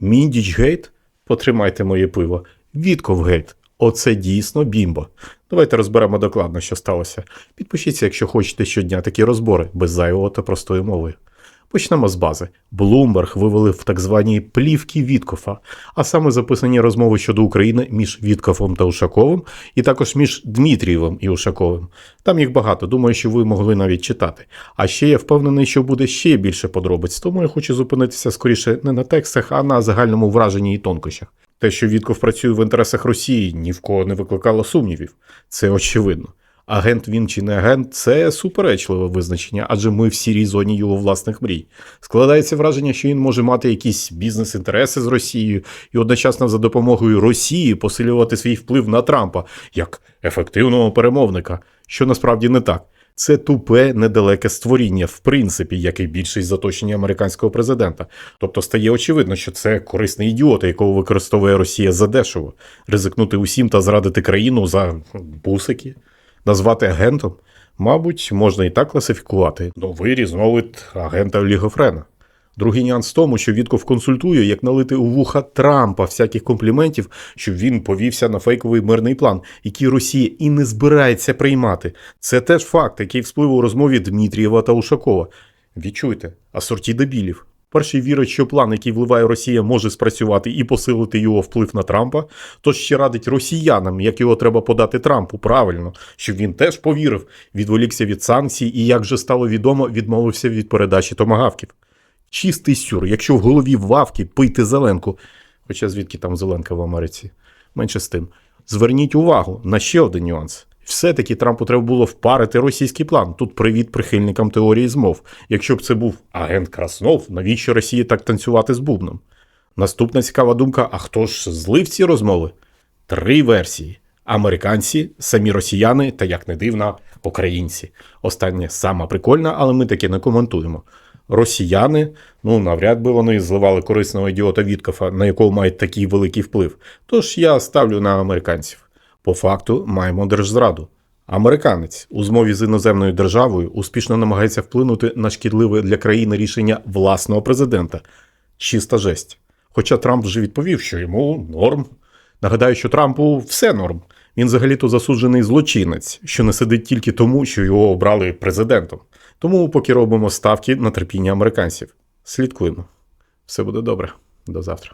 Міндічгейт? Потримайте моє пиво. Вітковгейт. Оце дійсно бімбо. Давайте розберемо докладно, що сталося. Підпишіться, якщо хочете щодня такі розбори, без зайвого та простої мови. Почнемо з бази. Блумберг вивалив так звані плівки Віткофа, а саме записані розмови щодо України між Віткофом та Ушаковим, і також між Дмитрієвим і Ушаковим. Там їх багато, думаю, що ви могли навіть читати. А ще я впевнений, що буде ще більше подробиць, тому я хочу зупинитися скоріше не на текстах, а на загальному враженні і тонкощах. Те, що Вітков працює в інтересах Росії, ні в кого не викликало сумнівів. Це очевидно. Агент він чи не агент це суперечливе визначення, адже ми в сірій зоні його власних мрій. Складається враження, що він може мати якісь бізнес-інтереси з Росією і одночасно за допомогою Росії посилювати свій вплив на Трампа як ефективного перемовника, що насправді не так. Це тупе недалеке створіння, в принципі, як і більшість заточення американського президента. Тобто стає очевидно, що це корисний ідіот, якого використовує Росія задешево, ризикнути усім та зрадити країну за бусики, назвати агентом. Мабуть, можна і так класифікувати. Новий різновид агента Олігофрена. Другий нюанс в тому, що Вітков консультує, як налити у вуха Трампа всяких компліментів, щоб він повівся на фейковий мирний план, який Росія і не збирається приймати. Це теж факт, який всплив у розмові Дмитрієва та Ушакова. Відчуйте, асорті дебілів. Перший вірить, що план, який вливає Росія, може спрацювати і посилити його вплив на Трампа, тож ще радить росіянам, як його треба подати Трампу правильно, щоб він теж повірив, відволікся від санкцій і, як вже стало відомо, відмовився від передачі томагавків. Чистий сюр, якщо в голові вавки, пийте зеленку. Хоча звідки там зеленка в Америці? Менше з тим. Зверніть увагу на ще один нюанс. Все-таки Трампу треба було впарити російський план. Тут привіт прихильникам теорії змов. Якщо б це був агент Краснов, навіщо Росії так танцювати з бубном? Наступна цікава думка: а хто ж злив ці розмови? Три версії: американці, самі росіяни та, як не дивно, українці. Остання сама прикольна, але ми таки не коментуємо. Росіяни, ну навряд би вони зливали корисного ідіота Віткофа, на якого мають такий великий вплив. Тож я ставлю на американців. По факту маємо держзраду. Американець у змові з іноземною державою успішно намагається вплинути на шкідливе для країни рішення власного президента. Чиста жесть. Хоча Трамп вже відповів, що йому норм. Нагадаю, що Трампу все норм. Він взагалі-то засуджений злочинець, що не сидить тільки тому, що його обрали президентом. Тому поки робимо ставки на терпіння американців. Слідкуємо. Все буде добре. До завтра.